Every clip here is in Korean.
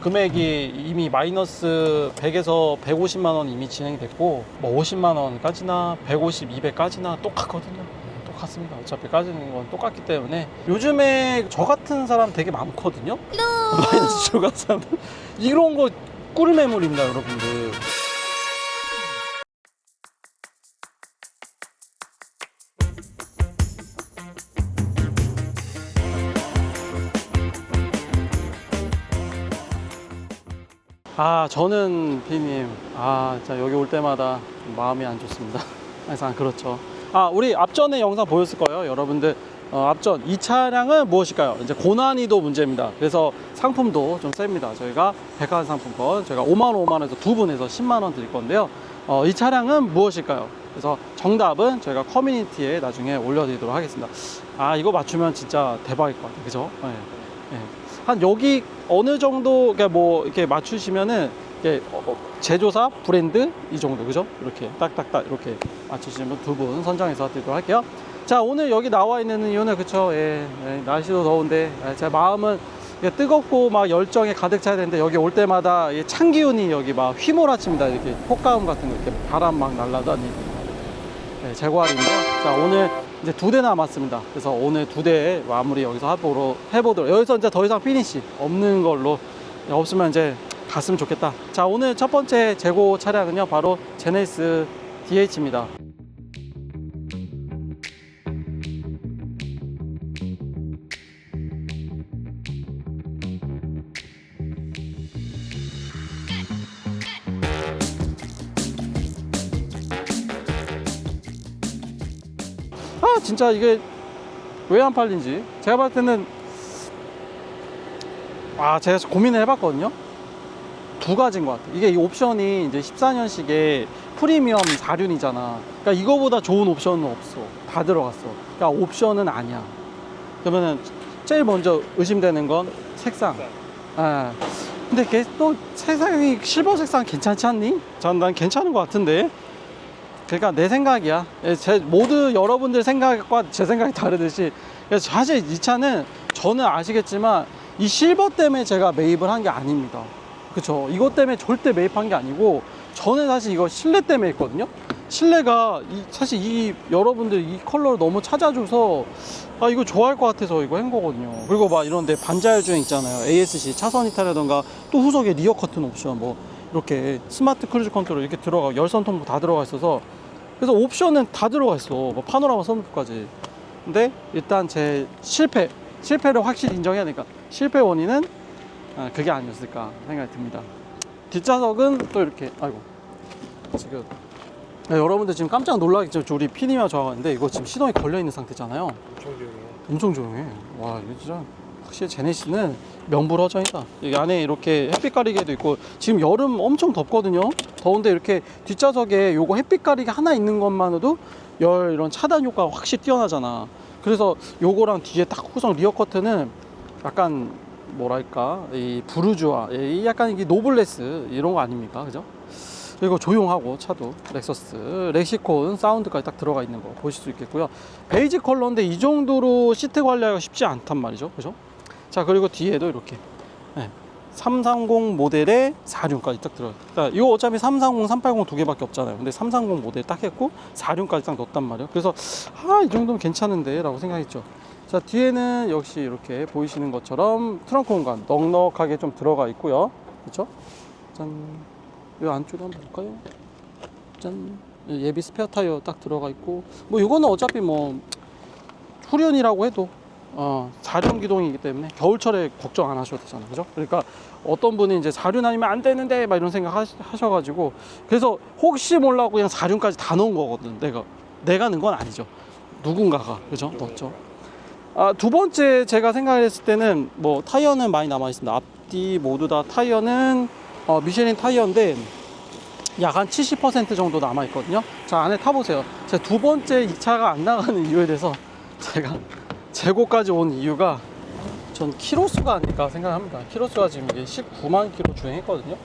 금액이 이미 마이너스 100에서 150만 원 이미 진행이 됐고 뭐 50만 원까지나 150, 200까지나 똑같거든요. 네, 똑같습니다. 어차피 까지는 건 똑같기 때문에 요즘에 저 같은 사람 되게 많거든요. 마이너스 초과 사람 이런 거 꿀매물입니다, 여러분들. 아 저는 피님 아 진짜 여기 올 때마다 마음이 안 좋습니다. 항상 그렇죠. 아 우리 앞전에 영상 보였을 거예요 여러분들. 어, 앞전 이 차량은 무엇일까요? 이제 고난이도 문제입니다. 그래서 상품도 좀 셉니다. 저희가 백화점 상품권 저희가 5만 원 5만 원에서 두 분에서 10만 원 드릴 건데요. 어, 이 차량은 무엇일까요? 그래서 정답은 저희가 커뮤니티에 나중에 올려드리도록 하겠습니다. 아 이거 맞추면 진짜 대박일 것 같아요. 그죠? 네. 네. 한 여기 어느 정도 그러니까 뭐 이렇게 맞추시면은 이게 어, 어, 제조사 브랜드 이 정도 그죠? 이렇게 딱딱딱 이렇게 맞추시면 두 분 선정해서 드리도록 할게요. 자 오늘 여기 나와 있는 이유는 그쵸? 예, 예, 날씨도 더운데 예, 제 마음은 뜨겁고 막 열정에 가득 차야 되는데 여기 올 때마다 이찬 기운이 여기 막 휘몰아칩니다. 이렇게 폭가음 같은 거 이렇게 바람 막 날라다니고 네, 제거할인데요. 자, 오늘 이제 두 대 남았습니다. 그래서 오늘 두 대 마무리 여기서 해보러, 해보도록. 여기서 이제 더 이상 피니시 없는 걸로. 없으면 이제 갔으면 좋겠다. 자, 오늘 첫 번째 재고 차량은요, 바로 제네시스 DH입니다. 진짜 이게 왜 안 팔린지. 제가 봤을 때는 아, 제가 고민을 해봤거든요. 두 가지인 것 같아요. 이게 이 옵션이 이제 14년식의 프리미엄 4륜이잖아. 그러니까 이거보다 좋은 옵션은 없어. 다 들어갔어. 그러니까 옵션은 아니야. 그러면은 제일 먼저 의심되는 건 색상. 아, 근데 걔또 색상이 실버 색상 괜찮지 않니? 전 난 괜찮은 것 같은데. 그러니까 내 생각이야. 예, 제 모두 여러분들 생각과 제 생각이 다르듯이 사실 이 차는 저는 아시겠지만 이 실버 때문에 제가 매입을 한 게 아닙니다. 그쵸? 이것 때문에 절대 매입한 게 아니고 저는 사실 이거 실내 때문에 했거든요. 실내가 이- 사실 이 여러분들 이 컬러를 너무 찾아줘서 아 이거 좋아할 것 같아서 이거 한 거거든요. 그리고 막 이런데 반자율 주행 있잖아요. ASC 차선 이탈이라던가 또 후속에 리어 커튼 옵션 뭐 이렇게 스마트 크루즈 컨트롤 이렇게 들어가 열선 통보 다 들어가 있어서 그래서 옵션은 다 들어가 있어. 뭐 파노라마 선루프까지. 근데 일단 제 실패 실패를 확실히 인정해야 되니까 실패 원인은 아, 그게 아니었을까 생각이 듭니다. 뒷좌석은 또 이렇게 아이고 지금 네, 여러분들 지금 깜짝 놀라겠죠. 저 우리 피디와 저하고 있는데 이거 지금 시동이 걸려 있는 상태잖아요. 엄청 조용해. 엄청 조용해. 와, 이거 진짜 확실히 제네시는 명불허전이다. 여기 안에 이렇게 햇빛 가리개도 있고 지금 여름 엄청 덥거든요. 더운데 이렇게 뒷좌석에 요거 햇빛 가리개 하나 있는 것만으로도 열 이런 차단 효과가 확실히 뛰어나잖아. 그래서 요거랑 뒤에 딱 후성 리어 커튼은 약간 뭐랄까 이 부르주아 이 약간 이게 노블레스 이런 거 아닙니까, 그죠? 그리고 조용하고 차도 렉서스 렉시콘 사운드까지 딱 들어가 있는 거 보실 수 있겠고요 베이지 컬러인데 이 정도로 시트 관리하기가 쉽지 않단 말이죠 그죠 자 그리고 뒤에도 이렇게. 네. 330 모델에 4륜까지 딱 들어요 그러니까 이거 어차피 330, 380 두 개밖에 없잖아요. 근데 330 모델 딱 했고 4륜까지 딱 넣었단 말이에요. 그래서 아 이 정도면 괜찮은데 라고 생각했죠. 자 뒤에는 역시 이렇게 보이시는 것처럼 트렁크 공간 넉넉하게 좀 들어가 있고요. 그렇죠 짠. 이 안쪽에 한번 볼까요? 짠. 예비 스페어 타이어 딱 들어가 있고. 뭐 이거는 어차피 뭐 후륜이라고 해도 어 4륜 기동이기 때문에 겨울철에 걱정 안 하셔도 되잖아요 그죠? 그러니까 어떤 분이 이제 4륜 아니면 안 되는데 막 이런 생각 하시, 하셔 가지고 그래서 혹시 몰라고 그냥 4륜까지 다 넣은 거거든 내가 내가 넣은 건 아니죠 누군가가 그죠? 넣었죠 아, 두 번째 제가 생각했을 때는 뭐 타이어는 많이 남아 있습니다. 앞뒤 모두 다 타이어는 어, 미쉐린 타이어인데 약 한 70% 정도 남아 있거든요. 자 안에 타 보세요. 제두 번째 이 차가 안 나가는 이유에 대해서 제가 재고까지 온 이유가 전 키로수가 아닐까 생각합니다. 키로수가 지금 이게 19만 키로 주행했거든요.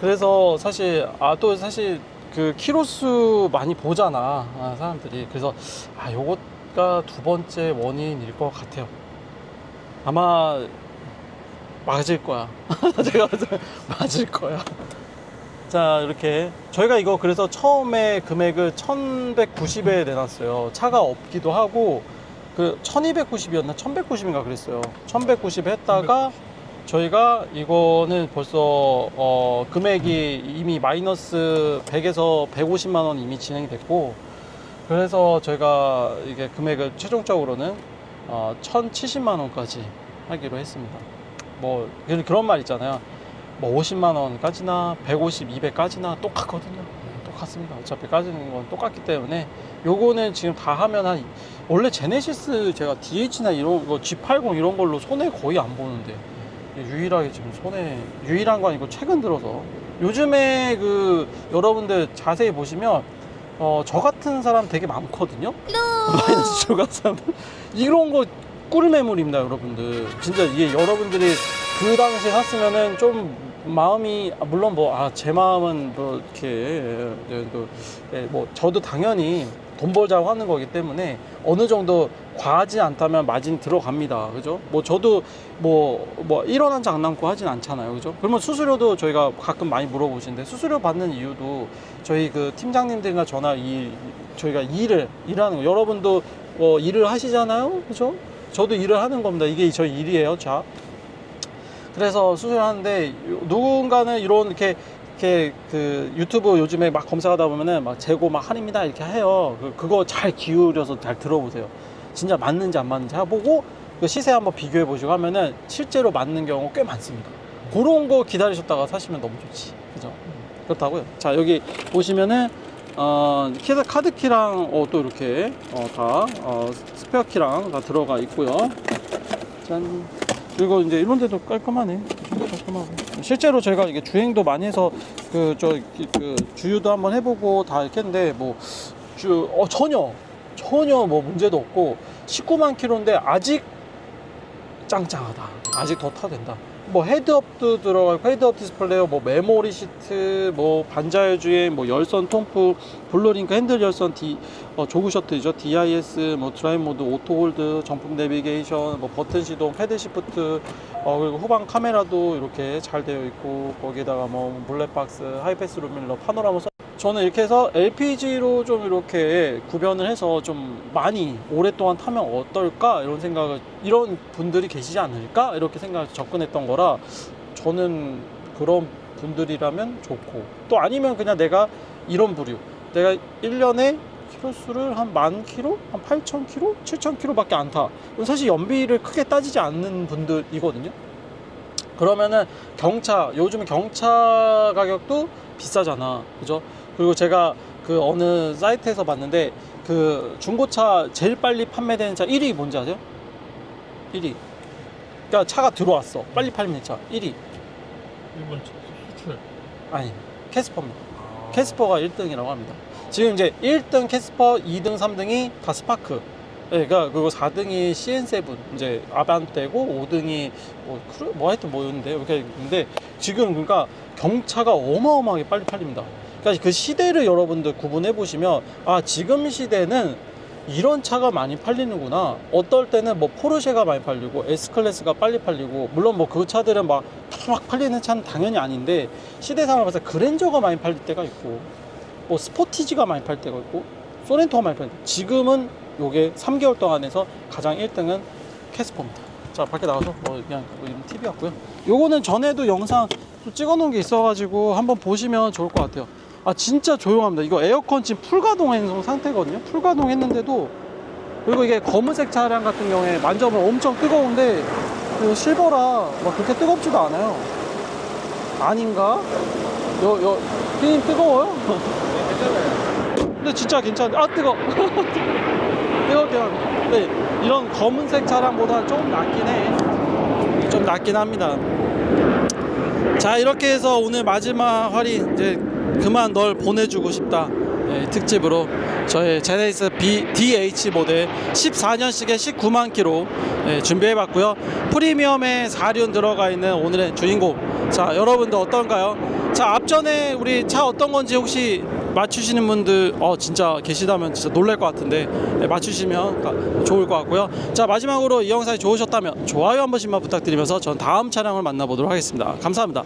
그래서 사실 아 또 사실 그 키로수 많이 보잖아 아, 사람들이 그래서 아 요거가 두 번째 원인일 것 같아요. 아마 맞을 거야. 제가 맞을 거야. 자 이렇게 저희가 이거 그래서 처음에 금액을 1190에 내놨어요. 차가 없기도 하고 그 1290이었나 1190인가 그랬어요. 1190 했다가 저희가 이거는 벌써 어, 금액이 이미 마이너스 100에서 150만 원 이미 진행이 됐고 그래서 저희가 이게 금액을 최종적으로는 어, 1,070만 원까지 하기로 했습니다. 뭐 그런- 말 있잖아요. 뭐 50만 원까지나 150, 200까지나 똑같거든요. 네, 똑같습니다. 어차피 까지는 건 똑같기 때문에 요거는 지금 다 하면 한 원래 제네시스 제가 DH나 이런 거 G80 이런 걸로 손해 거의 안 보는데 유일하게 지금 손해 유일한 거 아니고 최근 들어서 요즘에 그 여러분들 자세히 보시면 어, 저 같은 사람 되게 많거든요. 마이너스 저 같은 사람 이런 거 꿀매물입니다, 여러분들. 진짜 이게 여러분들이 그 당시에 샀으면은 좀 마음이 아, 물론 뭐 아 제 마음은 뭐 이렇게 예, 예, 그, 예, 뭐 저도 당연히 돈 벌자고 하는 거기 때문에 어느 정도 과하지 않다면 마진 들어갑니다. 그죠? 뭐 저도 뭐, 뭐 1원 한장안 남고 하진 않잖아요. 그죠? 그러면 수수료도 저희가 가끔 많이 물어보시는데 수수료 받는 이유도 저희 그 팀장님들이나 저나 이 저희가 일을 일하는 거 여러분도 어, 일을 하시잖아요. 그죠? 저도 일을 하는 겁니다. 이게 저희 일이에요. 자. 그래서 수술을 하는데 누군가는 이런 이렇게 이렇게 그 유튜브 요즘에 막 검색하다 보면은 막 재고 막 할인입니다 이렇게 해요. 그, 그거 잘 기울여서 잘 들어보세요. 진짜 맞는지 안 맞는지 해보고 그 시세 한번 비교해 보시고 하면은 실제로 맞는 경우 꽤 많습니다. 그런 거 기다리셨다가 사시면 너무 좋지. 그죠? 그렇다고요. 자, 여기 보시면은 어, 키드 카드 키랑 어, 또 이렇게 어, 다 어, 스페어 키랑 다 들어가 있고요. 짠. 그리고 이제 이런 데도 깔끔하네. 깔끔하고. 실제로 저희가 이게 주행도 많이 해서 그 저 그 주유도 한번 해보고 다 이렇게 했는데 뭐 주 어, 전혀 전혀 뭐 문제도 없고 19만 킬로인데 아직 짱짱하다. 아직 더 타도 된다. 뭐 헤드업도 들어가고 헤드업 디스플레이어, 뭐 메모리 시트, 뭐 반자율 주행, 뭐 열선 통풍, 블루링크 핸들 열선, D, 어, 조그 셔틀이죠. DIS, 뭐 드라이브 모드, 오토 홀드, 정품 내비게이션, 뭐 버튼 시동, 패드 시프트, 어, 그리고 후방 카메라도 이렇게 잘 되어 있고 거기다가 뭐 블랙박스, 하이패스 루밀러, 파노라마 선- 저는 이렇게 해서 LPG로 좀 이렇게 구변을 해서 좀 많이 오랫동안 타면 어떨까 이런 생각을 이런 분들이 계시지 않을까 이렇게 생각을 접근했던 거라 저는 그런 분들이라면 좋고 또 아니면 그냥 내가 이런 부류 내가 1년에 키로수를 한 만 키로? 한 8천 키로? 7천 키로밖에 안 타. 사실 연비를 크게 따지지 않는 분들이거든요. 그러면은 경차 요즘 경차 가격도 비싸잖아 그죠 그리고 제가 그 어느 사이트에서 봤는데 그 중고차 제일 빨리 판매되는 차 1위 뭔지 아세요? 1위. 그러니까 차가 들어왔어. 빨리 팔리는 차 1위. 일본 수출. 아니 캐스퍼입니다. 캐스퍼가 1등이라고 합니다. 지금 이제 1등 캐스퍼 2등 3등이 다 스파크. 예, 그러니까 그리고 4등이 CN7 이제 아반떼고 5등이 뭐 크루 뭐 하여튼 뭐였는데 이렇게 근데 지금 그러니까 경차가 어마어마하게 빨리 팔립니다. 그러니까 그 시대를 여러분들 구분해 보시면 아 지금 시대는 이런 차가 많이 팔리는구나. 어떨 때는 뭐 포르쉐가 많이 팔리고 S 클래스가 빨리 팔리고 물론 뭐 그 차들은 막 막 팔리는 차는 당연히 아닌데 시대상으로 봐서 그랜저가 많이 팔릴 때가 있고 뭐 스포티지가 많이 팔 때가 있고 소렌토가 많이 팔 때. 지금은 요게 3개월 동안에서 가장 1등은 캐스퍼입니다. 자 밖에 나가서 뭐 그냥 뭐 이런 TV였고요. 요거는 전에도 영상 또 찍어 놓은 게 있어가지고 한번 보시면 좋을 것 같아요. 아 진짜 조용합니다. 이거 에어컨 지금 풀가동 상태거든요. 풀가동 했는데도 그리고 이게 검은색 차량 같은 경우에 만져보면 엄청 뜨거운데 그 실버라 막 그렇게 뜨겁지도 않아요. 아닌가? 여, 여, 피님 뜨거워요? 근데 진짜 괜찮은데, 아, 뜨거! 뜨겁긴 합니다. 네, 이런 검은색 차량보다 좀 낫긴 해. 좀 낫긴 합니다. 자, 이렇게 해서 오늘 마지막 할인, 이제 그만 널 보내주고 싶다. 네, 특집으로 저희 제네시스 B, DH 모델 14년식에 19만 킬로 네, 준비해봤고요. 프리미엄에 4륜 들어가 있는 오늘의 주인공. 자, 여러분들 어떤가요? 자, 앞전에 우리 차 어떤 건지 혹시 맞추시는 분들 어 진짜 계시다면 진짜 놀랄 것 같은데 네, 맞추시면 가- 좋을 것 같고요. 자 마지막으로 이 영상이 좋으셨다면 좋아요 한 번씩만 부탁드리면서 전 다음 차량을 만나보도록 하겠습니다. 감사합니다.